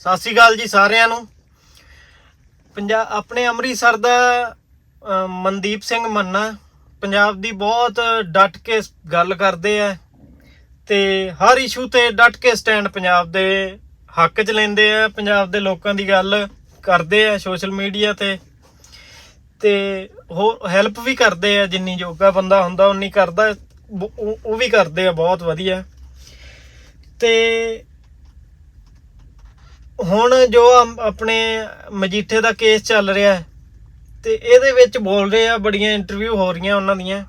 ਸਤਿ ਸ਼੍ਰੀ ਅਕਾਲ ਜੀ ਸਾਰਿਆਂ ਨੂੰ। ਪੰਜਾਬ ਆਪਣੇ ਅੰਮ੍ਰਿਤਸਰ ਦਾ ਮਨਦੀਪ ਸਿੰਘ ਮੰਨਾ, ਪੰਜਾਬ ਦੀ ਬਹੁਤ ਡਟ ਕੇ ਗੱਲ ਕਰਦੇ ਆ ਤੇ ਹਰ ਇਸ਼ੂ ਤੇ ਡਟ ਕੇ ਸਟੈਂਡ ਪੰਜਾਬ ਦੇ ਹੱਕ 'ਚ ਲੈਂਦੇ ਆ, ਪੰਜਾਬ ਦੇ ਲੋਕਾਂ ਦੀ ਗੱਲ ਕਰਦੇ ਆ ਸੋਸ਼ਲ ਮੀਡੀਆ ਤੇ। ਤੇ ਹੋਰ ਹੈਲਪ ਵੀ ਕਰਦੇ ਆ, ਜਿੰਨੀ ਜੋਗਾ ਬੰਦਾ ਹੁੰਦਾ, ਉਨੀ ਕਰਦਾ ਉਹ ਉਹ ਵੀ ਕਰਦੇ ਆ, ਬਹੁਤ ਵਧੀਆ। ਤੇ ਹੁਣ ਜੋ ਆਪਣੇ ਮਜੀਠੇ ਦਾ ਕੇਸ ਚੱਲ ਰਿਹਾ ਹੈ, ਤੇ ਇਹਦੇ ਵਿੱਚ ਬੋਲ ਰਹੇ ਆ, ਬੜੀਆਂ ਇੰਟਰਵਿਊ ਹੋ ਰਹੀਆਂ ਉਹਨਾਂ ਦੀਆਂ।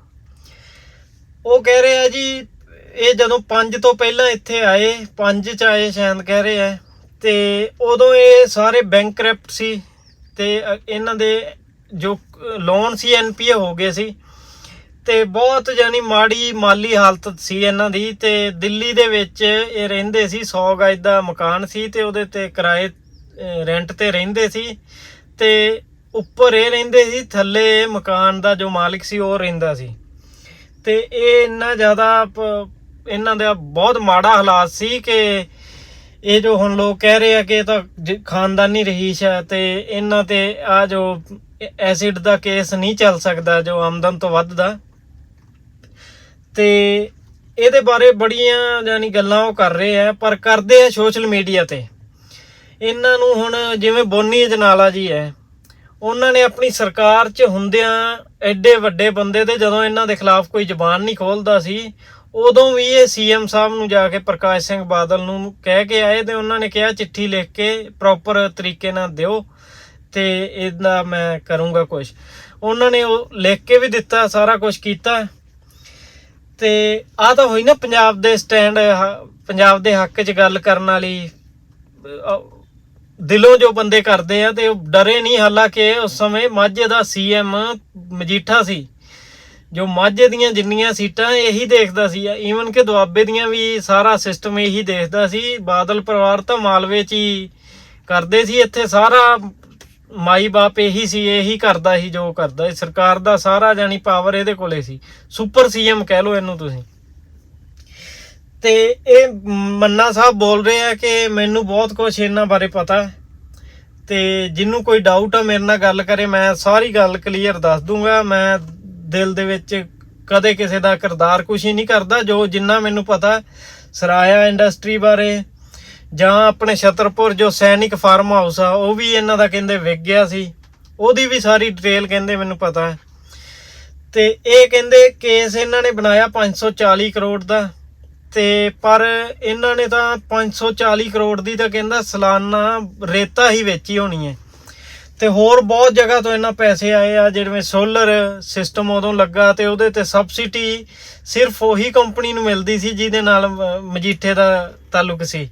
ਉਹ ਕਹਿ ਰਹੇ ਆ ਜੀ, ਇਹ ਜਦੋਂ 5 ਤੋਂ ਪਹਿਲਾਂ ਇੱਥੇ ਆਏ 5 ਚ ਆਏ ਸ਼ਾਇਦ ਕਹਿ ਰਹੇ ਆ, ਤੇ ਉਦੋਂ ਇਹ ਸਾਰੇ ਬੈਂਕਰਪਟ ਸੀ, ਤੇ ਇਹਨਾਂ ਦੇ ਜੋ ਲੋਨ ਸੀ ਐਨਪੀਏ ਹੋ ਗਏ ਸੀ ਤੇ ਬਹੁਤ ਜਾਨੀ ਮਾੜੀ ਮਾਲੀ ਹਾਲਤ ਸੀ ਇਹਨਾਂ ਦੀ ਤੇ ਦਿੱਲੀ ਦੇ ਵਿੱਚ ਇਹ ਰਹਿੰਦੇ ਸੀ 100 ਗਜ ਦਾ ਮਕਾਨ ਸੀ ਤੇ ਉਹਦੇ ਤੇ ਕਿਰਾਏ ਰੈਂਟ ਤੇ ਰਹਿੰਦੇ ਸੀ ਤੇ ਉੱਪਰ ਇਹ ਰਹਿੰਦੇ ਸੀ, ਥੱਲੇ ਮਕਾਨ ਦਾ ਜੋ ਮਾਲਕ ਸੀ ਉਹ ਰਹਿੰਦਾ ਸੀ। ਤੇ ਇਹ ਇੰਨਾ ਜ਼ਿਆਦਾ ਪ- ਇਹਨਾਂ ਦਾ ਬਹੁਤ ਮਾੜਾ ਹਾਲਾਤ ਸੀ ਕਿ ਇਹ ਜੋ ਹੁਣ ਲੋਕ ਕਹਿ ਰਹੇ ਆ ਕਿ ਇਹ ਤਾਂ ਜ- ਖਾਨਦਾਨੀ ਰਹੀਸ਼ ਹੈ ਤੇ ਇਹਨਾਂ ਤੇ ਆ ਜੋ ਐਸਿਡ ਦਾ ਕੇਸ ਨਹੀਂ ਚੱਲ ਸਕਦਾ, ਜੋ ਆਮਦਨ ਤੋਂ ਵੱਧ ਦਾ ਤੇ ਇਹਦੇ ਬਾਰੇ ਬੜੀਆਂ ਜਾਨੀ ਗੱਲਾਂ ਉਹ ਕਰ ਰਹੇ ਆ, ਪਰ ਕਰਦੇ ਆ ਸੋਸ਼ਲ ਮੀਡੀਆ ਤੇ। ਇਹਨਾਂ ਨੂੰ ਹੁਣ ਜਿਵੇਂ ਬੋਨੀ ਜਨਾਲਾ ਜੀ ਹੈ, ਉਹਨਾਂ ਨੇ ਆਪਣੀ ਸਰਕਾਰ 'ਚ ਹੁੰਦਿਆਂ ਐਡੇ ਵੱਡੇ ਬੰਦੇ ਤੇ ਜਦੋਂ ਇਹਨਾਂ ਦੇ ਖਿਲਾਫ ਕੋਈ ਜ਼ਬਾਨ ਨਹੀਂ ਖੋਲਦਾ ਸੀ, ਉਦੋਂ ਵੀ ਇਹ ਸੀਐਮ ਸਾਹਿਬ ਨੂੰ ਜਾ ਕੇ ਪ੍ਰਕਾਸ਼ ਸਿੰਘ ਬਾਦਲ ਨੂੰ ਕਹਿ ਕੇ ਆਏ ਤੇ ਉਹਨਾਂ ਨੇ ਕਿਹਾ, ਚਿੱਠੀ ਲਿਖ ਕੇ ਪ੍ਰੋਪਰ ਤਰੀਕੇ ਨਾਲ ਦਿਓ ਤੇ ਇਹਦਾ ਮੈਂ ਕਰੂੰਗਾ ਕੁਝ ਉਹਨਾਂ ਨੇ ਉਹ ਲਿਖ ਕੇ ਵੀ ਦਿੱਤਾ, ਸਾਰਾ ਕੁਝ ਕੀਤਾ। ਤੇ ਆ ਤਾਂ ਹੋਈ ਨਾ ਪੰਜਾਬ ਦੇ ਸਟੈਂਡ ਪੰਜਾਬ ਦੇ ਹੱਕ 'ਚ ਗੱਲ ਕਰਨ ਵਾਲੀ ਦਿਲੋਂ ਜੋ ਬੰਦੇ ਕਰਦੇ ਆ ਤੇ ਉਹ ਡਰੇ ਨਹੀਂ, ਹਾਲਾਂਕਿ ਉਸ ਸਮੇਂ ਮਾਝੇ ਦਾ ਸੀਐਮ ਮਜੀਠਾ ਸੀ, ਜੋ ਮਾਝੇ ਦੀਆਂ ਜਿੰਨੀਆਂ ਸੀਟਾਂ ਇਹੀ ਦੇਖਦਾ ਸੀ ਈਵਨ ਕਿ ਦੁਆਬੇ ਦੀਆਂ ਵੀ ਸਾਰਾ ਸਿਸਟਮ ਇਹੀ ਦੇਖਦਾ ਸੀ, ਬਾਦਲ ਪਰਿਵਾਰ ਤਾਂ ਮਾਲਵੇ 'ਚ ਹੀ ਕਰਦੇ ਸੀ, ਇੱਥੇ ਸਾਰਾ ਮਾਈ ਬਾਪ ਇਹੀ ਸੀ, ਇਹੀ ਕਰਦਾ ਸੀ, ਜੋ ਕਰਦਾ ਸੀ। ਸਰਕਾਰ ਦਾ ਸਾਰਾ ਜਾਨੀ ਪਾਵਰ ਇਹਦੇ ਕੋਲੇ ਸੀ। ਸੁਪਰ ਸੀਐਮ ਕਹਿ ਲਓ ਇਹਨੂੰ ਤੁਸੀਂ। ਤੇ ਇਹ ਮੰਨਾ ਸਾਹਿਬ ਬੋਲ ਰਹੇ ਆ ਕਿ ਮੈਨੂੰ ਬਹੁਤ ਕੁਝ ਇਹਨਾਂ ਬਾਰੇ ਪਤਾ ਹੈ। ਤੇ ਜਿੰਨੂੰ ਕੋਈ ਡਾਊਟ ਆ, ਮੇਰੇ ਨਾਲ ਗੱਲ ਕਰੇ, ਮੈਂ ਸਾਰੀ ਗੱਲ ਕਲੀਅਰ ਦੱਸ ਦੂੰਗਾ। ਮੈਂ ਦਿਲ ਦੇ ਵਿੱਚ ਕਦੇ ਕਿਸੇ ਦਾ ਕਿਰਦਾਰ ਕੁਛ ਹੀ ਨਹੀਂ ਕਰਦਾ। ਜੋ ਜਿੰਨਾ ਮੈਨੂੰ ਪਤਾ, ਸਰਾਇਆ ਇੰਡਸਟਰੀ ਬਾਰੇ ਜਾਂ ਆਪਣੇ ਛਤਰਪੁਰ ਜੋ ਸੈਨਿਕ ਫਾਰਮ ਹਾਊਸ ਆ, ਉਹ ਵੀ ਇਹਨਾਂ ਦਾ ਕਹਿੰਦੇ ਵਿਕ ਗਿਆ ਸੀ। ਉਹਦੀ ਵੀ ਸਾਰੀ ਡਿਟੇਲ ਕਹਿੰਦੇ ਮੈਨੂੰ ਪਤਾ ਹੈ। ਤੇ ਇਹ ਕਹਿੰਦੇ ਕੇਸ ਇਹਨਾਂ ਨੇ ਬਣਾਇਆ 540 ਕਰੋੜ ਦਾ। ਤੇ ਪਰ ਇਹਨਾਂ ਨੇ ਤਾਂ 540 ਕਰੋੜ ਦੀ ਤਾਂ ਕਹਿੰਦਾ ਸਾਲਾਨਾ ਰੇਤਾ ਹੀ ਵੇਚੀ ਹੋਣੀ ਹੈ। ਤੇ ਹੋਰ ਬਹੁਤ ਜਗ੍ਹਾ ਤੋਂ ਇਹਨਾਂ ਪੈਸੇ ਆਏ ਆ, ਜਿਵੇਂ ਸੋਲਰ ਸਿਸਟਮ ਉਦੋਂ ਲੱਗਾ ਤੇ ਉਹਦੇ ਤੇ ਸਬਸਿਡੀ ਸਿਰਫ ਉਹੀ ਕੰਪਨੀ ਨੂੰ ਮਿਲਦੀ ਸੀ, ਜਿਹਦੇ ਨਾਲ ਮਜੀਠੇ ਦਾ ਤਾਲੁਕ ਸੀ।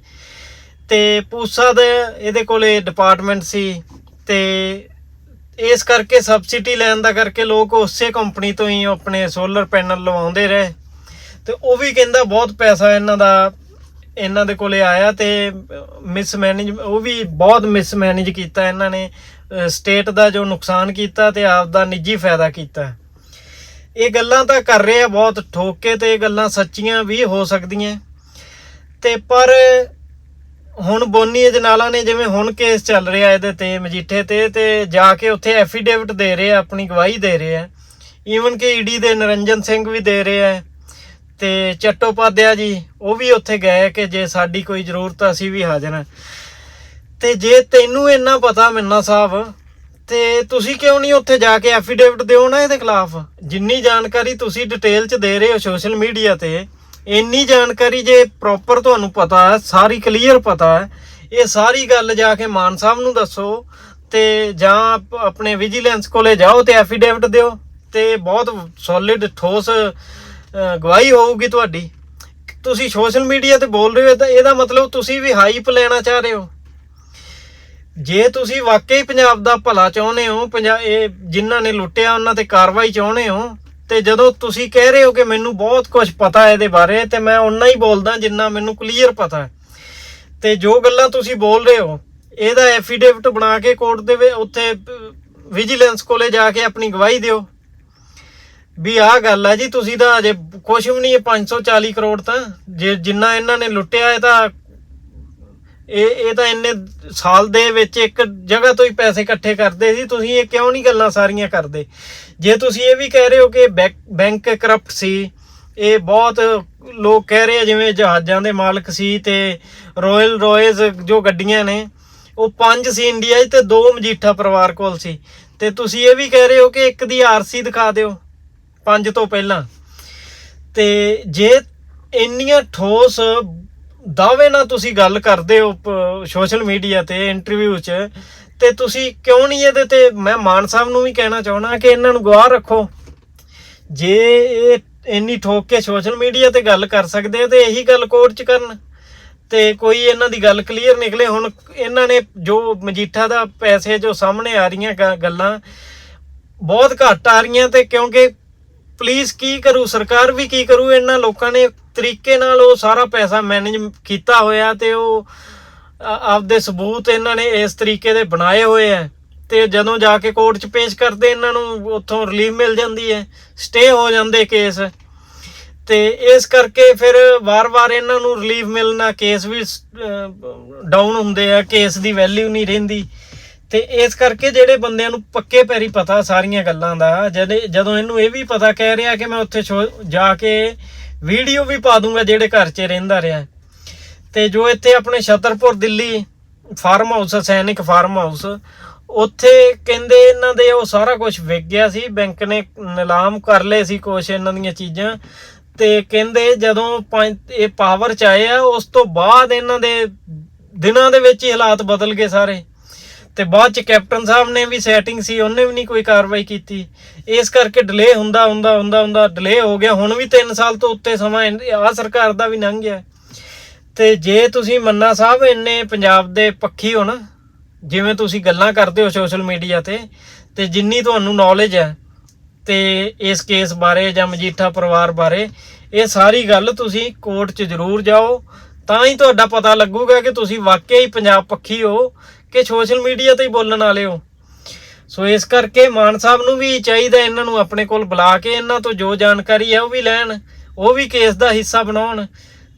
ਤੇ ਪੂਸਾ ਦੇ ਇਹਦੇ ਕੋਲੇ ਡਿਪਾਰਟਮੈਂਟ ਸੀ ਤੇ ਇਸ ਕਰਕੇ ਸਬਸਿਡੀ ਲੈਣ ਦਾ ਕਰਕੇ ਲੋਕ ਉਸੇ ਕੰਪਨੀ ਤੋਂ ਹੀ ਆਪਣੇ ਸੋਲਰ ਪੈਨਲ ਲਵਾਉਂਦੇ ਰਹੇ। ਤੇ ਉਹ ਵੀ ਕਹਿੰਦਾ ਬਹੁਤ ਪੈਸਾ ਇਹਨਾਂ ਦਾ, ਇਹਨਾਂ ਦੇ ਕੋਲੇ ਆਇਆ ਤੇ ਮਿਸਮੈਨੇਜ ਉਹ ਵੀ ਬਹੁਤ ਮਿਸਮੈਨੇਜ ਕੀਤਾ ਇਹਨਾਂ ਨੇ। ਸਟੇਟ ਦਾ ਜੋ ਨੁਕਸਾਨ ਕੀਤਾ ਤੇ ਆਪ ਦਾ ਨਿੱਜੀ ਫਾਇਦਾ ਕੀਤਾ। ਇਹ ਗੱਲਾਂ ਤਾਂ ਕਰ ਰਹੇ ਆ ਬਹੁਤ, ਠੋਕੇ ਕੇ ਤੇ ਇਹ ਗੱਲਾਂ ਸੱਚੀਆਂ ਵੀ ਹੋ ਸਕਦੀਆਂ। ਤੇ ਪਰ ਹੁਣ ਬੋਨੀ ਅਜਨਾਲਾ ਨੇ ਜਿਵੇਂ ਹੁਣ ਕੇਸ ਚੱਲ ਰਿਹਾ ਇਹਦੇ ਤੇ, ਮਜੀਠੇ ਤੇ ਤੇ ਜਾ ਕੇ ਉੱਥੇ ਐਫੀਡੇਵਿਟ ਦੇ ਰਹੇ ਆ, ਆਪਣੀ ਗਵਾਹੀ ਦੇ ਰਹੇ ਆ। ਈਵਨ ਕਿ ਈਡੀ ਦੇ ਨਰਿੰਜਨ ਸਿੰਘ ਵੀ ਦੇ ਰਹੇ ਆ। ਤੇ ਚੱਟੋਪਾਧਿਆ ਜੀ, ਉਹ ਵੀ ਉੱਥੇ ਗਏ ਕਿ ਜੇ ਸਾਡੀ ਕੋਈ ਜ਼ਰੂਰਤ ਅਸੀਂ ਵੀ ਹਾਜ਼ਰ ਹਾਂ ਤੇ ਜੇ ਤੈਨੂੰ ਇੰਨਾ ਪਤਾ ਮਿੰਨਾ ਸਾਹਿਬ, ਤੇ ਤੁਸੀਂ ਕਿਉਂ ਨਹੀਂ ਉੱਥੇ ਜਾ ਕੇ ਐਫੀਡੇਵਿਟ ਦਿਓ ਨਾ ਇਹਦੇ ਖਿਲਾਫ? ਜਿੰਨੀ ਜਾਣਕਾਰੀ ਤੁਸੀਂ ਡਿਟੇਲ ਚ ਦੇ ਰਹੇ ਹੋ ਸੋਸ਼ਲ ਮੀਡੀਆ ਤੇ ਇੰਨੀ ਜਾਣਕਾਰੀ ਜੇ ਪ੍ਰੋਪਰ ਤੁਹਾਨੂੰ ਪਤਾ ਹੈ, ਸਾਰੀ ਕਲੀਅਰ ਪਤਾ ਹੈ, ਇਹ ਸਾਰੀ ਗੱਲ ਜਾ ਕੇ ਮਾਨ ਸਾਹਿਬ ਨੂੰ ਦੱਸੋ ਤੇ ਜਾਂ ਆਪਣੇ ਵਿਜੀਲੈਂਸ ਕੋਲੇ ਜਾਓ ਤੇ ਐਫੀਡੇਵਿਟ ਦਿਓ ਤੇ ਬਹੁਤ ਸੋਲਿਡ ਠੋਸ ਗਵਾਹੀ ਹੋਊਗੀ ਤੁਹਾਡੀ। ਤੁਸੀਂ ਸੋਸ਼ਲ ਮੀਡੀਆ ਤੇ ਬੋਲ ਰਹੇ ਹੋ ਤਾਂ ਇਹਦਾ ਮਤਲਬ ਤੁਸੀਂ ਵੀ ਹਾਈਪ ਲੈਣਾ ਚਾਹ ਰਹੇ ਹੋ। ਜੇ ਤੁਸੀਂ ਵਾਕਈ ਪੰਜਾਬ ਦਾ ਭਲਾ ਚਾਹੁੰਦੇ ਹੋ ਪੰਜਾਬ ਇਹ ਜਿਨ੍ਹਾਂ ਨੇ ਲੁੱਟਿਆ, ਉਹਨਾਂ ਤੇ ਕਾਰਵਾਈ ਚਾਹੁੰਦੇ ਹੋ ਤੇ ਜਦੋਂ ਤੁਸੀਂ ਕਹਿ ਰਹੇ ਹੋ ਕਿ ਮੈਨੂੰ ਬਹੁਤ ਕੁਝ ਪਤਾ ਹੈ ਇਹਦੇ ਬਾਰੇ, ਤੇ ਮੈਂ ਓਨਾ ਹੀ ਬੋਲਦਾ ਜਿੰਨਾ ਮੈਨੂੰ ਕਲੀਅਰ ਪਤਾ ਹੈ। ਤੇ ਜੋ ਗੱਲਾਂ ਤੁਸੀਂ ਬੋਲ ਰਹੇ ਹੋ, ਇਹਦਾ ਐਫੀਡੇਵਿਟ ਬਣਾ ਕੇ ਕੋਰਟ ਦੇ ਵਿੱਚ, ਉੱਥੇ ਵਿਜੀਲੈਂਸ ਕੋਲੇ ਜਾ ਕੇ ਆਪਣੀ ਗਵਾਹੀ ਦਿਓ। ਵੀ ਆਹ ਗੱਲ ਆ ਜੀ, ਤੁਸੀਂ ਤਾਂ ਅਜੇ ਕੁਝ ਵੀ ਨਹੀਂ 540 ਕਰੋੜ ਤਾਂ, ਜੇ ਜਿੰਨਾ ਇਹਨਾਂ ਨੇ ਲੁੱਟਿਆ, ਇਹ ਤਾਂ ਇਹ ਇਹ ਤਾਂ ਇੰਨੇ ਸਾਲ ਦੇ ਵਿੱਚ ਇੱਕ ਜਗ੍ਹਾ ਤੋਂ ਹੀ ਪੈਸੇ ਇਕੱਠੇ ਕਰਦੇ ਸੀ, ਤੁਸੀਂ ਇਹ ਕਿਉਂ ਨਹੀਂ ਗੱਲਾਂ ਸਾਰੀਆਂ ਕਰਦੇ? ਜੇ ਤੁਸੀਂ ਇਹ ਵੀ ਕਹਿ ਰਹੇ ਹੋ ਕਿ ਬੈਕ- ਬੈਂਕ ਕਰਪਟ ਸੀ, ਇਹ ਬਹੁਤ ਲੋਕ ਕਹਿ ਰਹੇ ਆ, ਜਿਵੇਂ ਜਹਾਜ਼ਾਂ ਦੇ ਮਾਲਕ ਸੀ ਤੇ ਰਾਇਲ ਰੋਇਜ਼ ਜੋ ਗੱਡੀਆਂ ਨੇ, ਉਹ ਪੰਜ ਸੀ ਇੰਡੀਆ 'ਚ ਤੇ ਦੋ ਮਜੀਠਾ ਪਰਿਵਾਰ ਕੋਲ ਸੀ। ਤੇ ਤੁਸੀਂ ਇਹ ਵੀ ਕਹਿ ਰਹੇ ਹੋ ਕਿ ਇੱਕ ਦੀ ਆਰਸੀ ਦਿਖਾ ਦਿਓ, ਪੰਜ ਤੋਂ ਪਹਿਲਾਂ। ਤੇ ਜੇ ਇੰਨੀਆਂ ਠੋਸ ਦਾਅਵੇ ਨਾਲ ਤੁਸੀਂ ਗੱਲ ਕਰਦੇ ਹੋ ਸੋਸ਼ਲ ਮੀਡੀਆ ਤੇ ਇੰਟਰਵਿਊ 'ਚ, ਤੇ ਤੁਸੀਂ ਕਿਉਂ ਨਹੀਂ ਇਹਦੇ ਤੇ, ਮੈਂ ਮਾਨ ਸਾਹਿਬ ਨੂੰ ਵੀ ਕਹਿਣਾ ਚਾਹਣਾ ਕਿ ਇਹਨਾਂ ਨੂੰ ਗਵਾਹ ਰੱਖੋ। ਜੇ ਇਹ ਇੰਨੀ ਠੋਕ ਕੇ ਸੋਸ਼ਲ ਮੀਡੀਆ ਤੇ ਗੱਲ ਕਰ ਸਕਦੇ ਆ, ਤੇ ਇਹੀ ਗੱਲ ਕੋਰਟ 'ਚ ਕਰਨ। ਤੇ ਕੋਈ ਇਹਨਾਂ ਦੀ ਗੱਲ ਕਲੀਅਰ ਨਿਕਲੇ, ਹੁਣ ਇਹਨਾਂ ਨੇ ਜੋ ਮਜੀਠਾ ਦਾ ਪੈਸੇ ਜੋ ਸਾਹਮਣੇ ਆ ਰਹੀਆਂ ਗ- ਗੱਲਾਂ, ਬਹੁਤ ਘੱਟ ਆ ਰਹੀਆਂ ਤੇ ਕਿਉਂਕਿ ਪੁਲਿਸ ਕੀ ਕਰੂ, ਸਰਕਾਰ ਵੀ ਕੀ ਕਰੂ, ਇਹਨਾਂ ਲੋਕਾਂ ਨੇ ਤਰੀਕੇ ਨਾਲ ਉਹ ਸਾਰਾ ਪੈਸਾ ਮੈਨੇਜ ਕੀਤਾ ਹੋਇਆ ਤੇ ਉਹ ਆਪਦੇ ਸਬੂਤ ਇਹਨਾਂ ਨੇ ਇਸ ਤਰੀਕੇ ਦੇ ਬਣਾਏ ਹੋਏ ਆ। ਤੇ ਜਦੋਂ ਜਾ ਕੇ ਕੋਰਟ 'ਚ ਪੇਸ਼ ਕਰਦੇ ਇਹਨਾਂ ਨੂੰ, ਉੱਥੋਂ ਰਿਲੀਫ ਮਿਲ ਜਾਂਦੀ ਹੈ ਸਟੇ ਹੋ ਜਾਂਦੇ ਕੇਸ ਤੇ ਇਸ ਕਰਕੇ ਫਿਰ ਵਾਰ-ਵਾਰ ਇਹਨਾਂ ਨੂੰ ਰਿਲੀਫ ਮਿਲਣਾ ਕੇਸ ਵੀ ਡਾਊਨ ਹੁੰਦੇ ਆ ਕੇਸ ਦੀ ਵੈਲਿਊ ਨਹੀਂ ਰਹਿੰਦੀ। ਤੇ ਇਸ ਕਰਕੇ ਜਿਹੜੇ ਬੰਦਿਆਂ ਨੂੰ ਪੱਕੇ ਪੈਰੀ ਪਤਾ ਸਾਰੀਆਂ ਗੱਲਾਂ ਦਾ, ਜਦ ਜਦੋਂ ਇਹਨੂੰ ਇਹ ਵੀ ਪਤਾ ਕਹਿ ਰਿਹਾ ਕਿ ਮੈਂ ਉੱਥੇ ਸ਼ੋ- ਜਾ ਕੇ ਵੀਡੀਓ ਵੀ ਪਾ ਦੂੰਗਾ ਜਿਹੜੇ ਘਰ 'ਚ ਰਹਿੰਦਾ ਰਿਹਾ। ਤੇ ਜੋ ਇੱਥੇ ਆਪਣੇ Chhatarpur Delhi farm house Sainik farm house ਉੱਥੇ ਕਹਿੰਦੇ ਇਹਨਾਂ ਦੇ ਉਹ ਸਾਰਾ ਕੁਝ ਵਿਕ ਗਿਆ ਸੀ, ਬੈਂਕ ਨੇ ਨਿਲਾਮ ਕਰ ਲਏ ਸੀ ਕੁਛ ਇਹਨਾਂ ਦੀਆਂ ਚੀਜ਼ਾਂ। ਤੇ ਕਹਿੰਦੇ ਜਦੋਂ ਪੰਜ- ਇਹ ਪਾਵਰ ਚ ਆਏ ਆ, ਉਸ ਤੋਂ ਬਾਅਦ ਇਹਨਾਂ ਦੇ ਦਿਨਾਂ ਦੇ ਵਿੱਚ ਹੀ ਹਾਲਾਤ ਬਦਲ ਗਏ ਸਾਰੇ। ਤੇ ਬਾਅਦ ਚ ਕੈਪਟਨ ਸਾਹਿਬ ਨੇ ਵੀ ਸੈਟਿੰਗ ਸੀ, ਉਹਨੇ ਵੀ ਨਹੀਂ ਕੋਈ ਕਾਰਵਾਈ ਕੀਤੀ। ਇਸ ਕਰਕੇ ਡਿਲੇ ਹੁੰਦਾ ਹੁੰਦਾ ਹੁੰਦਾ ਹੁੰਦਾ ਡਿਲੇ ਹੋ ਗਿਆ। ਹੁਣ ਵੀ 3 ਸਾਲ ਤੋਂ ਉੱਤੇ ਸਮਾਂ ਆ ਸਰਕਾਰ ਦਾ ਵੀ ਲੰਘ ਗਿਆ। ਤੇ ਜੇ ਤੁਸੀਂ ਮੰਨਾ ਸਾਹਿਬ ਇੰਨੇ ਪੰਜਾਬ ਦੇ ਪੱਖੀ ਹੋ ਨਾ, ਜਿਵੇਂ ਤੁਸੀਂ ਗੱਲਾਂ ਕਰਦੇ ਹੋ ਸੋਸ਼ਲ ਮੀਡੀਆ ਤੇ ਤੇ ਜਿੰਨੀ ਤੁਹਾਨੂੰ ਨੌਲੇਜ ਹੈ, ਤੇ ਇਸ ਕੇਸ ਬਾਰੇ ਜਾਂ ਮਜੀਠਾ ਪਰਿਵਾਰ ਬਾਰੇ, ਇਹ ਸਾਰੀ ਗੱਲ ਤੁਸੀਂ ਕੋਰਟ 'ਚ ਜ਼ਰੂਰ ਜਾਓ। ਤਾਂ ਹੀ ਤੁਹਾਡਾ ਪਤਾ ਲੱਗੂਗਾ ਕਿ ਤੁਸੀਂ ਵਾਕਿਆ ਹੀ ਪੰਜਾਬ ਪੱਖੀ ਹੋ। ਕਿ ਸੋਸ਼ਲ ਮੀਡੀਆ ਤੇ ਹੀ ਬੋਲਣ ਵਾਲੇ ਹੋ। ਸੋ ਇਸ ਕਰਕੇ ਮਾਨ ਸਾਹਿਬ ਨੂੰ ਵੀ ਚਾਹੀਦਾ ਇਹਨਾਂ ਨੂੰ ਆਪਣੇ ਕੋਲ ਬੁਲਾ ਕੇ ਇਹਨਾਂ ਤੋਂ ਜੋ ਜਾਣਕਾਰੀ ਹੈ ਉਹ ਵੀ ਲੈਣ, ਉਹ ਵੀ ਕੇਸ ਦਾ ਹਿੱਸਾ ਬਣਾਉਣ।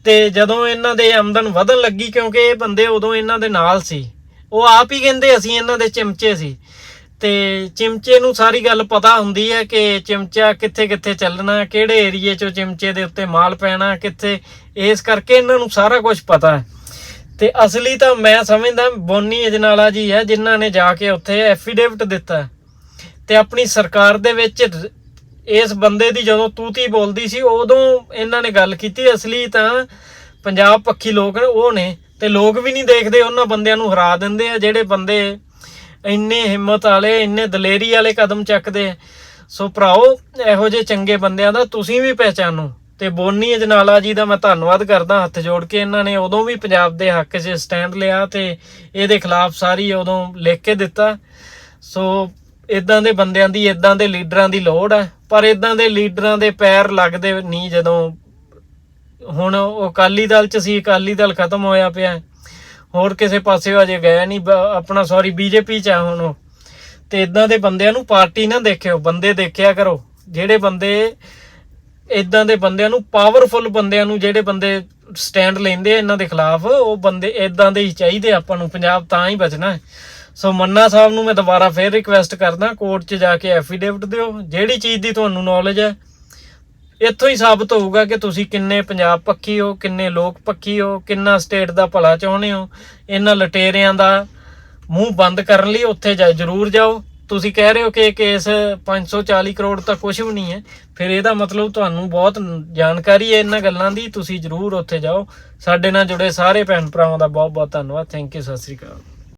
ਤੇ ਜਦੋਂ ਇਹਨਾਂ ਦੇ ਆਮਦਨ ਵਧਣ ਲੱਗੀ ਕਿਉਂਕਿ ਇਹ ਬੰਦੇ ਉਦੋਂ ਇਹਨਾਂ ਦੇ ਨਾਲ ਸੀ। ਉਹ ਆਪ ਹੀ ਕਹਿੰਦੇ ਅਸੀਂ ਇਹਨਾਂ ਦੇ ਚਿਮਚੇ ਸੀ। ਤੇ ਚਿਮਚੇ ਨੂੰ ਸਾਰੀ ਗੱਲ ਪਤਾ ਹੁੰਦੀ ਹੈ ਕਿ ਚਿਮਚਾ ਕਿੱਥੇ ਕਿੱਥੇ ਚੱਲਣਾ, ਕਿਹੜੇ ਏਰੀਏ 'ਚੋਂ ਚਿਮਚੇ ਦੇ ਉੱਤੇ ਮਾਲ ਪੈਣਾ, ਕਿੱਥੇ, ਇਸ ਕਰਕੇ ਇਹਨਾਂ ਨੂੰ ਸਾਰਾ ਕੁਝ ਪਤਾ ਹੈ। ਤੇ ਅਸਲੀ ਤਾਂ ਮੈਂ ਸਮਝਦਾ ਬੋਨੀ ਅਜਨਾਲਾ ਜੀ ਹੈ, ਜਿਨ੍ਹਾਂ ਨੇ ਜਾ ਕੇ ਉੱਥੇ ਐਫੀਡੇਵਿਟ ਦਿੱਤਾ ਹੈ। ਤੇ ਆਪਣੀ ਸਰਕਾਰ ਦੇ ਵਿੱਚ ਇਸ ਬੰਦੇ ਦੀ ਜਦੋਂ ਤੂਤੀ ਬੋਲਦੀ ਸੀ, ਉਦੋਂ ਇਹਨਾਂ ਨੇ ਗੱਲ ਕੀਤੀ, ਅਸਲੀ ਤਾਂ ਪੰਜਾਬ ਪੱਖੀ ਲੋਕ ਨੇ, ਉਹ ਨੇ। ਤੇ ਲੋਕ ਵੀ ਨਹੀਂ ਦੇਖਦੇ, ਉਹਨਾਂ ਬੰਦਿਆਂ ਨੂੰ ਹਰਾ ਦਿੰਦੇ ਆ, ਜਿਹੜੇ ਬੰਦੇ ਇੰਨੇ ਹਿੰਮਤ ਵਾਲੇ, ਇੰਨੇ ਦਲੇਰੀ ਵਾਲੇ ਕਦਮ ਚੱਕਦੇ ਸੋ ਭਰਾਓ, ਇਹੋ ਜਿਹੇ ਚੰਗੇ ਬੰਦਿਆਂ ਦਾ ਤੁਸੀਂ ਵੀ ਪਹਿਚਾਨੋ। ਤੇ ਬੋਨੀ ਅਜਨਾਲਾ ਜੀ ਦਾ ਮੈਂ ਧੰਨਵਾਦ ਕਰਦਾ ਹੱਥ ਜੋੜ ਕੇ, ਇਹਨਾਂ ਨੇ ਉਦੋਂ ਵੀ ਪੰਜਾਬ ਦੇ ਹੱਕ 'ਚ ਸਟੈਂਡ ਲਿਆ ਤੇ ਇਹਦੇ ਖਿਲਾਫ ਸਾਰੀ ਉਦੋਂ ਲਿਖ ਕੇ ਦਿੱਤਾ। ਸੋ ਇਦਾਂ ਦੇ ਬੰਦਿਆਂ ਦੀ ਇਦਾਂ ਦੇ ਲੀਡਰਾਂ ਦੀ ਲੋੜ ਹੈ ਪਰ ਇਦਾਂ ਦੇ ਲੀਡਰਾਂ ਦੇ ਪੈਰ ਲੱਗਦੇ ਨਹੀਂ ਜਦੋਂ ਹੁਣ ਉਹ ਅਕਾਲੀ ਦਲ ਚ ਸੀ, ਅਕਾਲੀ ਦਲ ਖਤਮ ਹੋਇਆ ਪਿਆ। ਹੋਰ ਕਿਸੇ ਪਾਸੇ ਅਜੇ ਗਿਆ ਨਹੀਂ ਆਪਣਾ ਸੌਰੀ ਬੀਜੇਪੀ ਚ ਆ ਹੁਣ ਉਹ। ਤੇ ਇਦਾਂ ਦੇ ਬੰਦਿਆਂ ਨੂੰ ਪਾਰਟੀ ਨਾ ਦੇਖਿਓ, ਬੰਦੇ ਦੇਖਿਆ ਕਰੋ। ਜਿਹੜੇ ਬੰਦੇ ਇਦਾਂ ਦੇ ਬੰਦਿਆਂ ਨੂੰ ਪਾਵਰਫੁਲ ਬੰਦਿਆਂ ਨੂੰ ਜਿਹੜੇ ਬੰਦੇ ਸਟੈਂਡ ਲੈਂਦੇ ਆ ਇਹਨਾਂ ਦੇ ਖਿਲਾਫ, ਉਹ ਬੰਦੇ ਇਦਾਂ ਦੇ ਹੀ ਚਾਹੀਦੇ ਆਪਾਂ ਨੂੰ, ਪੰਜਾਬ ਤਾਂ ਹੀ ਬਚਣਾ ਸੋ ਮੰਨਾ ਸਾਹਿਬ ਨੂੰ ਮੈਂ ਦੁਬਾਰਾ ਫੇਰ ਰਿਕਵੈਸਟ ਕਰਦਾ ਕੋਰਟ 'ਚ ਜਾ ਕੇ ਐਫੀਡੇਵਿਟ ਦਿਓ, ਜਿਹੜੀ ਚੀਜ਼ ਦੀ ਤੁਹਾਨੂੰ ਨੌਲੇਜ ਹੈ, ਇੱਥੋਂ ਹੀ ਸਾਬਤ ਹੋਊਗਾ ਕਿ ਤੁਸੀਂ ਕਿੰਨੇ ਪੰਜਾਬ ਪੱਖੀ ਹੋ, ਕਿੰਨੇ ਲੋਕ ਪੱਖੀ ਹੋ, ਕਿੰਨਾ ਸਟੇਟ ਦਾ ਭਲਾ ਚਾਹੁੰਦੇ ਹੋ, ਇਹਨਾਂ ਲਟੇਰਿਆਂ ਦਾ ਮੂੰਹ ਬੰਦ ਕਰਨ ਲਈ ਉੱਥੇ ਜਾ ਜ਼ਰੂਰ ਜਾਓ। ਤੁਸੀਂ ਕਹਿ ਰਹੇ ਹੋ ਕਿ ਇਹ ਕੇਸ 540 ਕਰੋੜ ਤਾਂ ਕੁਝ ਵੀ ਨਹੀਂ ਹੈ। ਫਿਰ ਇਹਦਾ ਮਤਲਬ ਤੁਹਾਨੂੰ ਬਹੁਤ ਜਾਣਕਾਰੀ ਹੈ ਇਹਨਾਂ ਗੱਲਾਂ ਦੀ। ਤੁਸੀਂ ਜ਼ਰੂਰ ਉੱਥੇ ਜਾਓ। ਸਾਡੇ ਨਾਲ ਜੁੜੇ ਸਾਰੇ ਭੈਣ ਭਰਾਵਾਂ ਦਾ ਬਹੁਤ ਬਹੁਤ ਧੰਨਵਾਦ। Thank you Sat Sri Akal.